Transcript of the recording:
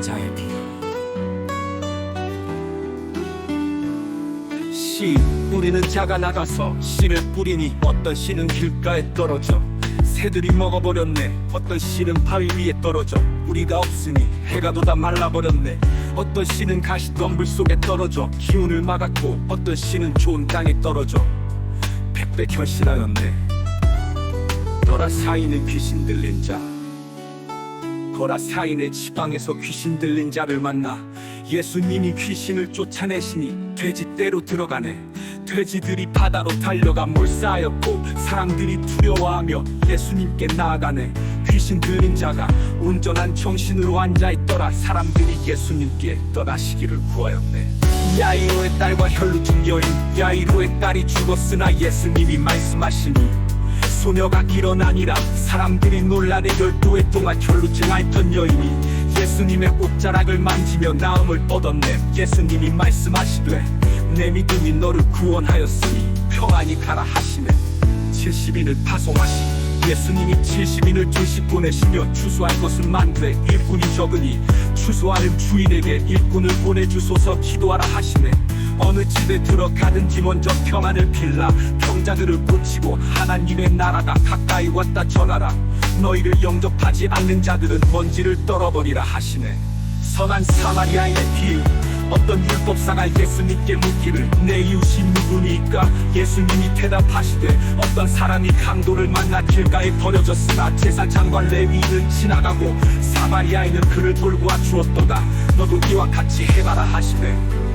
자의 비유 씨 뿌리는 자가 나가서 씨를 뿌리니 어떤 씨는 길가에 떨어져. 새들이 먹어버렸네. 어떤 씨는 바위 위에 떨어져. 뿌리가 없으니 해가 돋아 말라버렸네. 어떤 씨는 가시 덤불 속에 떨어져. 기운을 막았고 어떤 씨는 좋은 땅에 떨어져. 백배 결실하였네. 너라 사인의 귀신 들린 자 거라 사인의 지방에서 귀신 들린 자를 만나 예수님이 귀신을 쫓아내시니 돼지떼로 들어가네. 돼지들이 바다로 달려가 몰싸였고 사람들이 두려워하며 예수님께 나아가네. 귀신 들린 자가 온전한 정신으로 앉아있더라. 사람들이 예수님께 떠나시기를 구하였네. 야이로의 딸과 혈루증 여인 야이로의 딸이 죽었으나 예수님이 말씀하시니 소녀가 일어나니라 사람들이 논란에 열두해 동안 혈루증 앓던 여인이 예수님의 옷자락을 만지며 나음을 뻗었네. 예수님이 말씀하시되 내 믿음이 너를 구원하였으니 평안히 가라 하시네. 70인을 파송하시 예수님이 70인을 둘씩 보내시며 추수할 것은 많되 일꾼이 적으니 추수하는 주인에게 일꾼을 보내주소서 기도하라 하시네. 어느 집에 들어가든지 먼저 평안을 빌라. 병자들을 고치고 하나님의 나라가 가까이 왔다 전하라. 너희를 영접하지 않는 자들은 먼지를 떨어버리라 하시네. 선한 사마리아인의 비유 어떤 율법사가 예수님께 묻기를 내 이웃이 누구니까 예수님이 대답하시되 어떤 사람이 강도를 만나 길가에 버려졌으나 제사장과 레위인은 지나가고 사마리아인은 그를 돌보아 주었도다. 너도 이와 같이 해봐라 하시네